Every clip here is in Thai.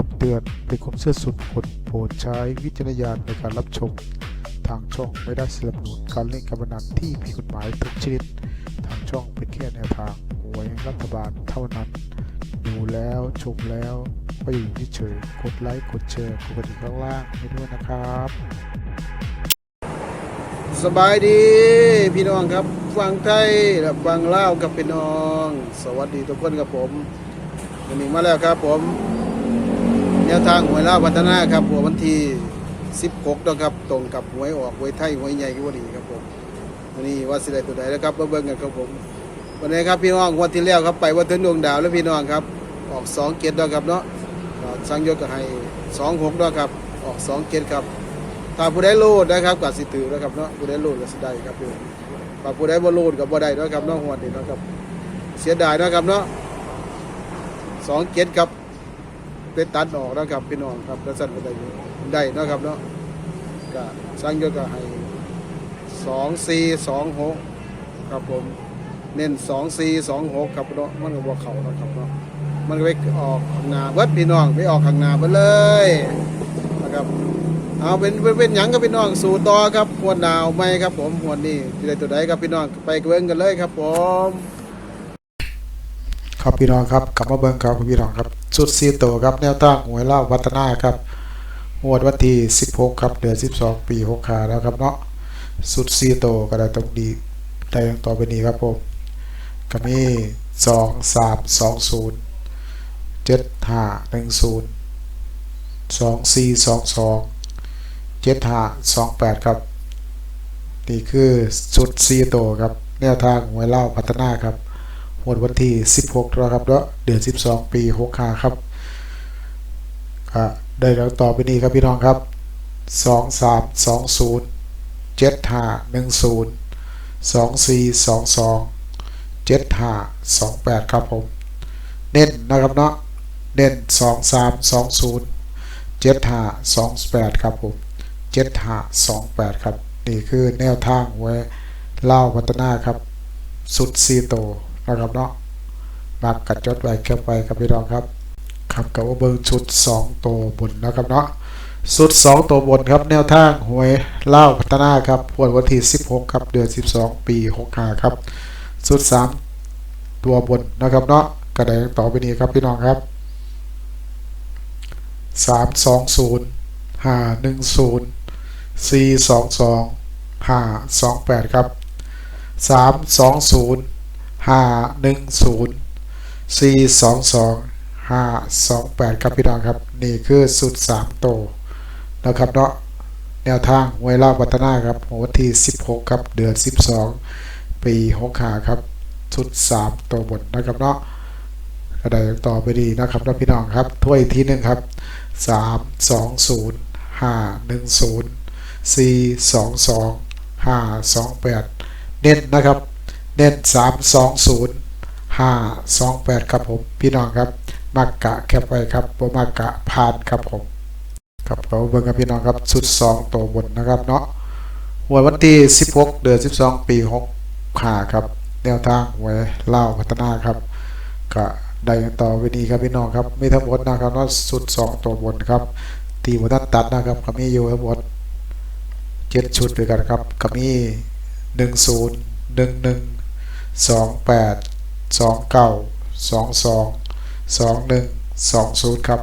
คำเตือนเป็นความเชื่อส่วนบุคคลโปรดใช้วิจารณญาณในการรับชม ทางช่องไม่ได้สนับสนุนการเล่นการพนันที่ผิดกฎหมายทุกชนิด ทางช่องเป็นแค่แนวทางหวยรัฐบาลเท่านั้น ดูแล้วชมแล้วก็อยู่เฉยๆกดไลค์กดแชร์กดกระดิ่งข้างล่างให้ด้วยนะครับ สบายดีพี่น้องครับฟังไทยและฟังลาวกับพี่น้อง สวัสดีทุกคนครับผมวันนี้มาแล้วครับผม แนวทางหวยลาวัฒนาครับหัววันที่ 16นะครับตรงกับหวยออกหวยไทยหวยใหญ่กี่วันนี้ครับผมวันนี้ว่าสิได้ตัวใดนะครับเบิ่งกันครับผมวันนี้ครับพี่น้องวันที่แล้วครับไปวัดถึงดวงดาวแล้วพี่น้องครับออก2เกตด้วยครับเนาะสร้างยศก็ให้26ด้วยครับออก2เกตครับถ้าผู้ใดโลดนะครับก็สิถือนะครับเนาะผู้ใดโลดก็สิได้ครับพี่ถ้าผู้ใดบ่โลดก็บ่ได้เนาะครับเนาะหัวนี่นะครับ เสียดายนะครับเนาะสองเจ็ดครับ เป็นตัดออกนะครับพี่น้องครับแล้วสั่นก็ได้อยู่ได้เนาะครับเนาะก็สร้างยศก็ให้สองสี่สองหกครับผมเน้นสองสี่สองหกครับเนาะมันก็บ่เข้านะครับเนาะมันไปออกข้างหน้าเบิดพี่น้องไปออกข้างหน้าเบิดเลยนะครับเอาเป็นเป็นเป็นหยังกับพี่น้องสู่ต่อครับหัวดาวไหมครับผมหัวนี้ที่ใดตัวใดครับพี่น้องไปเบิ่งกันเลยครับผม ครับพี่น้องครับกลับมาเบิ่งครับพี่น้องครับสุดซีโตครับแนวตั้งหวยเล่าวัฒนาครับงวดวันที่16 ครับเดือน12 ปี6ขาแล้วครับเนาะสุดซีโตก็ได้ตรงดีได้ดังต่อไปนี้ครับผมก็มี2 3 2 0 7 5 1 0 2 4 2 2 7 5 2 8 ครับนี่คือสุดซีโตครับแนวทางหวยเล่าพัฒนาครับ หมดวันที่ 16แล้วครับเนาะเดือน 12 ปี65ครับก็ได้แล้วต่อไปนี้ครับพี่น้องครับ 2 3 2 0 7 5 1 0 2 4 2 2 7 5 2 8 ครับผม เน้นนะครับเนาะเน้น 2 3 2 0 7 5 2 8 ครับผม 7 5 2 8 ครับ นี่คือแนวทางไว้เล่าพัฒนาครับ สุดซีโต นะครับเนาะมักกัดจดไว้แคปไว้ครับพี่น้องครับครับกับว่าเบิ้งชุด 2 ตัวบนนะครับเนาะสุด 2 ตัวบนครับแนวทางหวยเล่าพัฒนาครับพวดวันที่ 16 ครับเดือน 12 ปี65ครับสุด 3 ตัวบนนะครับเนาะกระไดต่อไปนี้ครับพี่น้องครับ 3 2 0 5 1 0 4 2 2 5 2 8 ครับ 3 2 0 ห้าหนึ่งศูนย์สี่สองสองห้าสองแปดครับพี่น้องครับ นี่คือสุดสามโตนะครับเนาะแนวทางไวล่าวัฒนาครับวันที่สิบหกครับ เดือนสิบสองปีหกขาครับสุดสามตัวบนนะครับเนาะก็ได้ต่อไปดีนะครับนะพี่น้องครับถ้วยที่หนึ่งครับสามสองศูนย์ห้าหนึ่งศูนย์สี่สองสองห้าสองแปดเน้นนะครับ เน้น 3 2 0 5 2 8 ครับผม พี่น้องครับ มักกะแคบไว้ครับผมมักกะผ่านครับผม ครับเราเบิ่งกับพี่น้องครับสุด 2 ตัวบนนะครับเนาะหวยวันที่ 16 เดือน 12 ปี6ขาครับ แนวทางหวยเล่าพัฒนาครับก็ได้ต่อไปนีครับพี่น้องครับไม่ทั้งหมดนะครับเนาะสุด 2 ตัวบนครับ ตีบนตัดตัดนะครับก็มีอยู่ทั้งหมด7ชุดด้วยกันครับก็มี 10 11 สองแปดสองเก้าสองสองสองหนึ่งสองศูนย์ครับ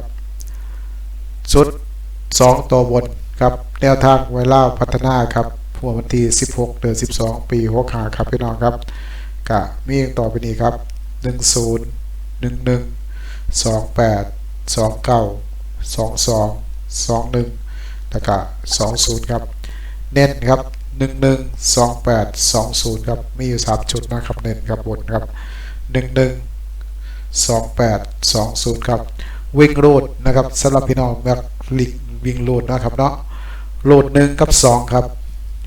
ชุดสองตัวบนครับแนวทางไวล่าพัฒนาครับหัววันที่สิบหกเดือนสิบสองปีหัวขาครับพี่น้องครับกะมีอย่างต่อไปนี้ครับหนึ่งศูนย์หนึ่งหนึ่งสองแปดสองเก้าสองสองสองหนึ่งแล้วก็สองศูนย์ครับ เน้นครับ หนึ่งหนึ่งสองแปดสองศูนย์ครับมีอยู่สามชุดนะครับเน้นครับบนครับหนึ่งหนึ่งสองแปดสองศูนย์ครับวิ่งโลดนะครับสำหรับพี่น้องแม็กลิงวิ่งโลดนะครับเนาะโลดหนึ่งกับสองครับ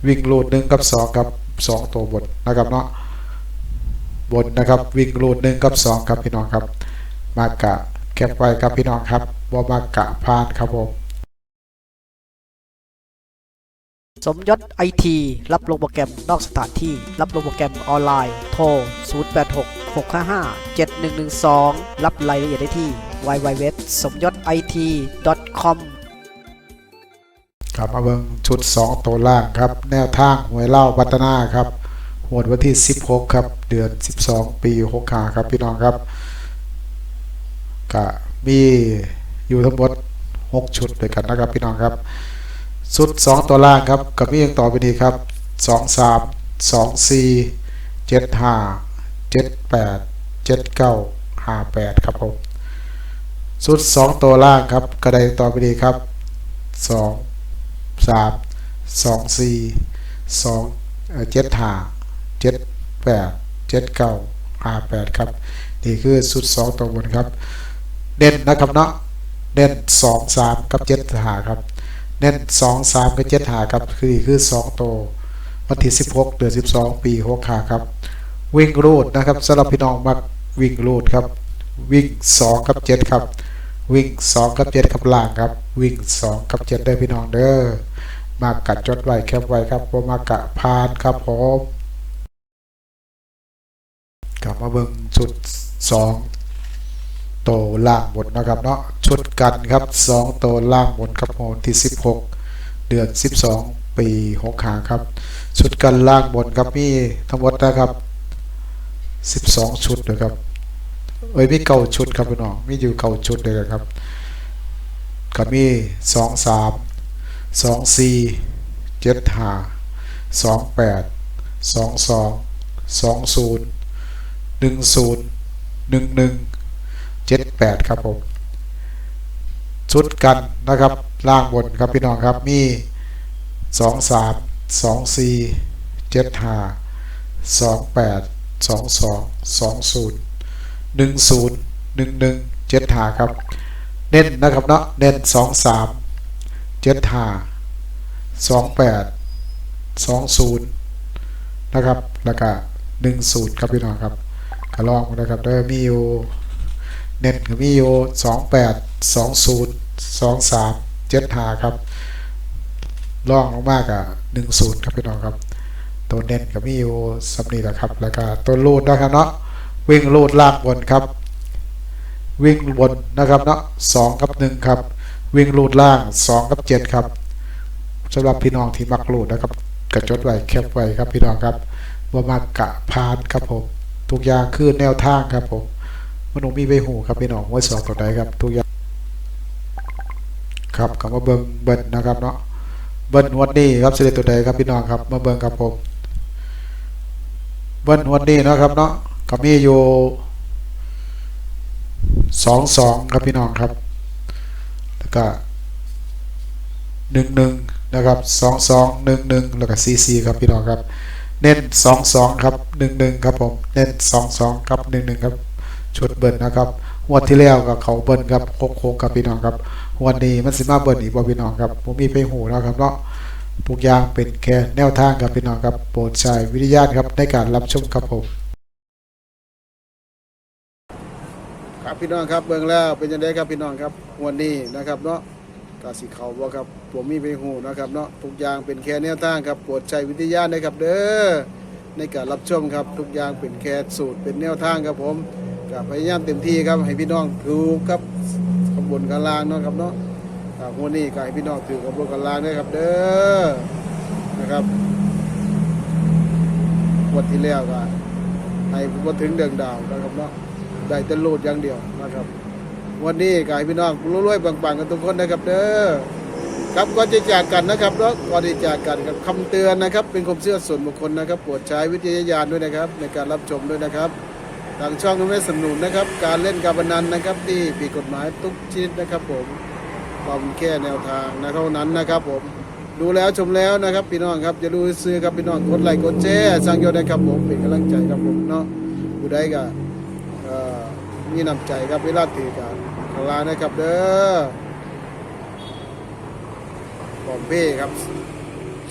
วิ่งโลดหนึ่งกับสองครับสองตัวบนนะครับเนาะบนนะครับวิ่งโลดหนึ่งกับสองครับพี่น้องครับ มากะแคปไว้ครับพี่น้องครับว่มากะพานครับผม สมยศไอทีรับลงโปรแกรมนอกสถานที่ รับลงโปรแกรมออนไลน์ โทร 086 655 7112 รับรายละเอียดได้ที่ www สมยศ IT com กลับมาเบิ่งชุด 2 ตัวล่างครับ แนวทางหวยเล่าวัฒนาครับหวดวันที่ 16 ครับ เดือน 12 ปี65ครับพี่น้องครับก็มีอยู่ทั้งหมด 6 ชุดด้วยกันนะครับพี่น้องครับ ชุด 2 ตัวล่างครับกับมีอย่างต่อไปนี้ครับ 2 3 2 4 7 5 7 8 7 9 5 8 ครับผมชุด 2 ตัวล่างครับกระไดต่อไปนี้ครับ2สามสองสี่สองเจ็ดห้าเจ็ดแปดเจ็ดเก้าห้าแปดครับนี่คือสุดสองตัวบนครับเน้นนะครับเนาะเน้นสองสามกับเจ็ดห้าครับ เน้นสองสามกับเจ็ดหาครับคือคือสองโตวันที่สิบหกเดือนสิบสองปีหกขาครับ วิ่งรูดนะครับสำหรับพี่น้องมักวิ่งรูดครับ วิ่งสองกับเจ็ดครับ วิ่งสองกับเจ็ดกับล่างครับ วิ่งสองกับเจ็ดได้อพี่น้องเด้อมากกัดจดไว้แคปไว้ครับว่ามากะพานครับผมกลับมาเบิ่งชุดสอง โตวล่างบนนะครับเนาะชุดกันครับสองโตวล่างบนครับผมที่สิบหกเดือนสิบสองปีหกขาครับ ชุดกันล่างบนครับมีทั้งหมดนะครับสิบสองชุดนะครับเอ้ยมีเก่าชุดครับพี่น้องมีอยู่เก่าชุดเลยครับก็มีสองสามสองสี่เจ็ดห้าสองแปดสองสองสองศูนย์หนึ่งศูนย์หนึ่งหนึ่ง เจ็ดแปดครับผมชุดกันนะครับล่างบนครับพี่น้องครับมีสองสามสองสี่เจ็ดห้าสองแปดสองสองสองศูนย์หนึ่งศูนย์หนึ่งหนึ่งเจ็ดหาครับ เน้นนะครับเนาะเน้นสองสามเจ็ดหาสองแปดสองศูนย์นะครับแล้วก็หนึ่งศูนย์ครับพี่น้องครับก็ลองนะครับเด้อมีอยู่ เน้นก็มีอยู่สองแปดสองศูนย์สองสามเจ็ดหาครับลองลงมากอะหนึ่งศูนย์ครับพี่น้องครับ ตัวเน้นก็มีอยู่สำนีแหละครับ แล้วก็ตัวรูดนะครับเนาะวิ่งลูดล่างบนครับ วิ่งบนนะครับเนาะสองกับหนึ่งครับ วิ่งลูดล่างสองกับเจ็ดครับสำหรับพี่น้องที่มักลูดนะครับกระจดไว้แคปไว้ครับพี่น้องครับว่ามากะพานครับผมทุกอย่างคือแนวทางครับผม มนุษย์มีใบหูครับพี่น้องไว้สอบตัวใดครับทุกอย่างครับคำว่าเบิ้งเบิ้ลนะครับเนาะเบิ้ลงวันนี้ครับเสด็จตัวใดครับพี่น้องครับมาเบิ้งครับผม เบิ้ลงวันนี้นะครับเนาะก็มีอยู่สองสองครับพี่น้องครับแล้วก็หนึ่งหนึ่งนะครับสองสองหนึ่งหนึ่งแล้วก็ซีซีครับพี่น้องครับ เน้นสองสองครับหนึ่งหนึ่งครับผม เน้นสองสองครับหนึ่งหนึ่งครับ ชุดเบิ้ลนะครับวันที่แล้วกับเขาเบิ้ลครับโค้งๆครับพี่น้องครับ วันนี้มันสิมาเบิ้ลอีกบ่พี่น้องครับผมมีไปหูนะครับเนาะทุกอย่างเป็นแค่แนวทางครับพี่น้องครับโปรดใช้วิทยาณครับในการรับชมครับผมครับพี่น้องครับเบิ่งแล้วเป็นยังไงครับพี่น้องครับวันนี้นะครับเนาะกาสิเขาบ่ครับผมมีไปหูนะครับเนาะทุกอย่างเป็นแค่แนวทางครับโปรดใช้วิทยาณนะครับเด้อในการรับชมครับทุกอย่างเป็นแค่สูตรเป็นแนวทางครับผม กับพยายามเต็มที่ครับให้พี่น้องถูกครับขบวนกลางเนาะครับเนาะครับวันนี้ก็ให้พี่น้องถือขบวนกลางด้วยครับ เด้อนะครับวันที่แล้วก็ให้บ่ถึงเดืองดาวนะครับเนาะได้แต่โลดอย่างเดียวนะครับ วันนี้กายพี่น้องรวยๆปังๆกันทุกคนนะครับ เด้อครับก่อนจะจากกันนะครับเนาะก่อนที่จากกันกับคำเตือนนะครับ เป็นความเชื่อส่วนบุคคลนะครับโปรดใช้วิจาญาณด้วยนะครับ ในการรับชมด้วยนะครับ ทางช่องก็ไม่สนับสนุนนะครับ การเล่นการพนันนะครับที่ผิดกฎหมายทุกชนิดนะครับผมความแค่แนวทางนะเท่านั้นนะครับผมดูแล้วชมแล้วนะครับพี่น้องครับจะดูซื้อครับพี่น้องกดไลค์กดแชร์สร้างยอดนะครับผมเป็นกำลังใจครับผมเนาะผู้ใดก็เอ่อมีน้ำใจครับเวลาถือกันขางลานะครับเด้อปอมเป้ครับ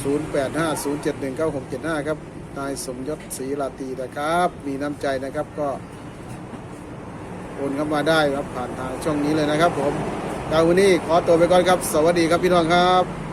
0850719675 ครับ นายสมยศศรีลาตีนะครับ มีน้ำใจนะครับก็โอนเข้ามาได้ครับผ่านทางช่องนี้เลยนะครับผมดาววันนี้ขอตัวไปก่อนครับ สวัสดีครับพี่น้องครับ